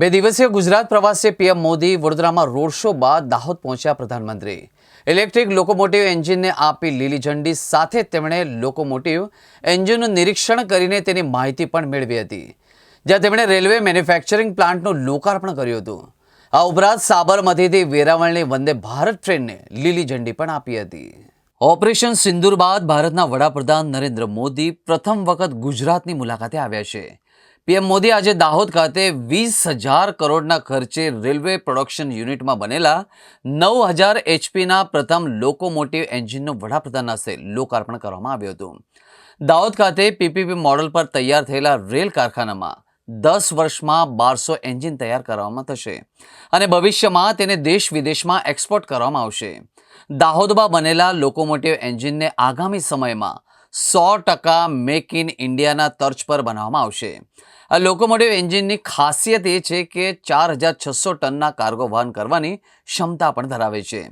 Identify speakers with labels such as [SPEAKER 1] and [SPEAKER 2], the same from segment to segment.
[SPEAKER 1] બે દિવસીય ગુજરાત પ્રવાસે પીએમ મોદી વડોદરામાં રોડ શો બાદ દાહોદ પહોંચ્યા પ્રધાનમંત્રી ઇલેક્ટ્રિક લોકોમોટિવ એન્જિનને આપી લીલી ઝંડી સાથે તેમણે લોકોમોટિવ એન્જિનનું નિરીક્ષણ કરીને તેની માહિતી પણ મેળવી હતી જ્યાં તેમણે રેલવે મેન્યુફેક્ચરિંગ પ્લાન્ટનું લોકાર્પણ કર્યું હતું આ ઉપરાંત સાબરમતીથી વેરાવળની વંદે ભારત ટ્રેનને લીલી ઝંડી પણ આપી હતી ઓપરેશન સિંદુર બાદ ભારતના વડાપ્રધાન નરેન્દ્ર મોદી પ્રથમ વખત ગુજરાતની મુલાકાતે આવ્યા છે પીએમ મોદી આજે દાહોદ ખાતે વીસ હજાર કરોડના ખર્ચે રેલવે પ્રોડક્શન યુનિટમાં બનેલા નવ હજાર એચપીના પ્રથમ લોકોમોટિવ એન્જિનનું વડાપ્રધાન હશે લોકાર્પણ કરવામાં આવ્યું હતું દાહોદ ખાતે પીપીપી મોડલ પર તૈયાર થયેલા રેલ કારખાનામાં દસ વર્ષમાં બારસો એન્જિન તૈયાર કરવામાં થશે અને ભવિષ્યમાં તેને દેશ વિદેશમાં એક્સપોર્ટ કરવામાં આવશે દાહોદમાં બનેલા લોકોમોટિવ એન્જિનને આગામી સમયમાં સો ટકા મેક ઇન ઇન્ડિયાના તર્જ પર બનાવવામાં આવશે આ લોકોમોટિવ એન્જિનની ખાસિયત એ છે કે ચાર હજાર છસો ટનના કાર્ગો વહન કરવાની ક્ષમતા પણ ધરાવે છે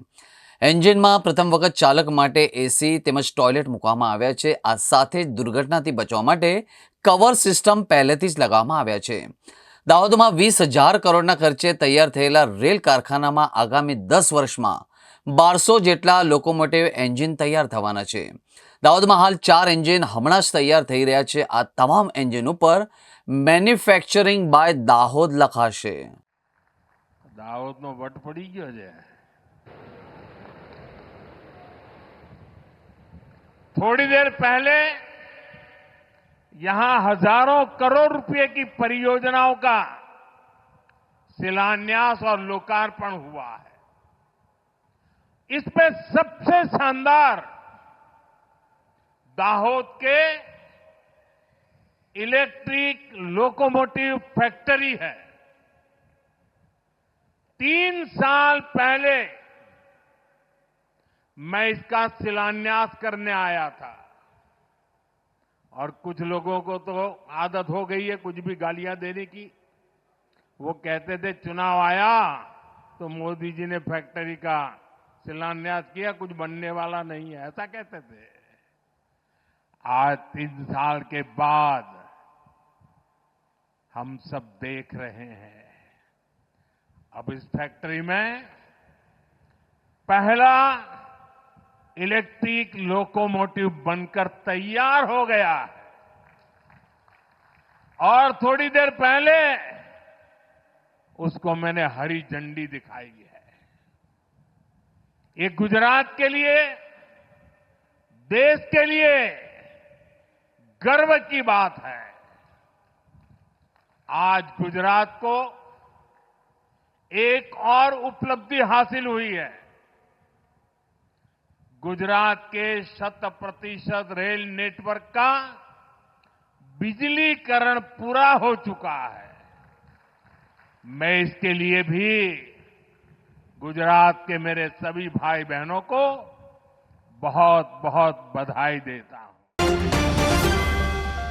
[SPEAKER 1] એન્જિનમાં પ્રથમ વખત ચાલક માટે એસી તેમજ ટોયલેટ મૂકવામાં આવ્યા છે આ સાથે જ દુર્ઘટનાથી બચવા માટે કવર સિસ્ટમ પહેલેથી જ લગાવવામાં આવ્યા છે દાહોદમાં વીસ હજાર કરોડના ખર્ચે તૈયાર થયેલા રેલ કારખાનામાં આગામી દસ વર્ષમાં 1200 જેટલા લોкомоટિવ એન્જિન તૈયાર થવાના છે દાઉદ મહાલ 4 એન્જિન હમણાં જ તૈયાર થઈ રહ્યા છે આ તમામ એન્જિન ઉપર મેન્યુફેક્ચરિંગ બાય દાહોદ લખાશે
[SPEAKER 2] દાઉદનો બટ પડી ગયો છે થોડી દેર પહેલા અહીં હજારો કરોડ રૂપિયાની પરિયોજનાઓ કા સિલાન્યાસ ઓર લોકાર્પણ ہوا છે इसमें सबसे शानदार दाहोद के इलेक्ट्रिक लोकोमोटिव फैक्ट्री है तीन साल पहले मैं इसका शिलान्यास करने आया था और कुछ लोगों को तो आदत हो गई है कुछ भी गालियां देने की वो कहते थे चुनाव आया तो मोदी जी ने फैक्ट्री का शिलान्यास किया कुछ बनने वाला नहीं है ऐसा कहते थे आज तीन साल के बाद हम सब देख रहे हैं अब इस फैक्ट्री में पहला इलेक्ट्रिक लोकोमोटिव बनकर तैयार हो गया और थोड़ी देर पहले उसको मैंने हरी झंडी दिखाई है ये गुजरात के लिए देश के लिए गर्व की बात है आज गुजरात को एक और उपलब्धि हासिल हुई है गुजरात के शत प्रतिशत रेल नेटवर्क का बिजलीकरण पूरा हो चुका है मैं इसके लिए भी गुजरात के मेरे सभी भाई बहनों को बहुत बहुत बधाई देता हूं